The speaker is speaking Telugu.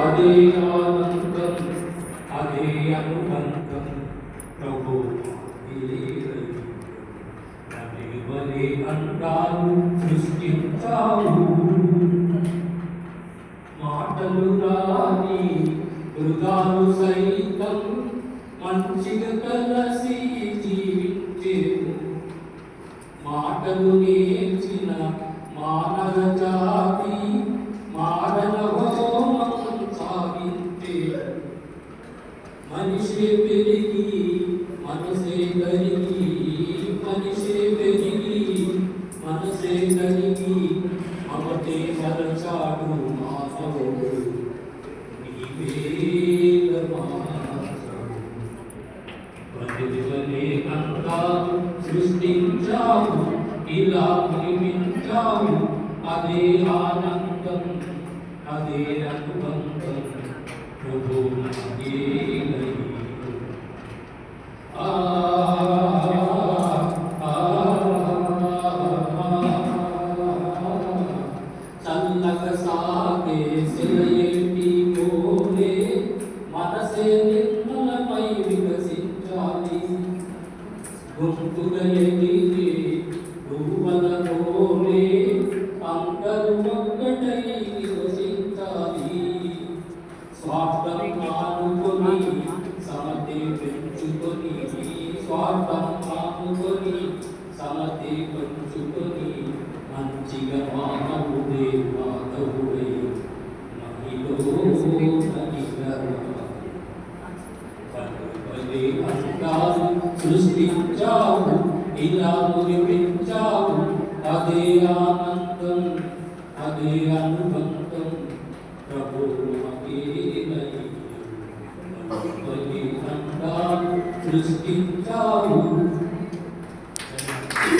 అదే ఆనందం అదే అనుబంధం ప్రభు అదేవరే అంటారు సృష్టించావు మాటలు రాని మృగాలు సైతం మంచిగా మాటలు నేర్చిన మానవ జాతి అదే ఆనందం అదే అనుబంధం ప్రభు నాకే స్వార్థం మానుకొని సమతి పంచుకొని స్వార్థం మానుకొని సమతే పెంచుకొని మంచిగా మానవుడే మాధవుడే మహిళ పలుపలే అంటావు సృష్టించావు ఇలా ముగిపించావు అదే ఆనందం అదే అనుబంధం ప్రభు పలుపలే సృష్టించావు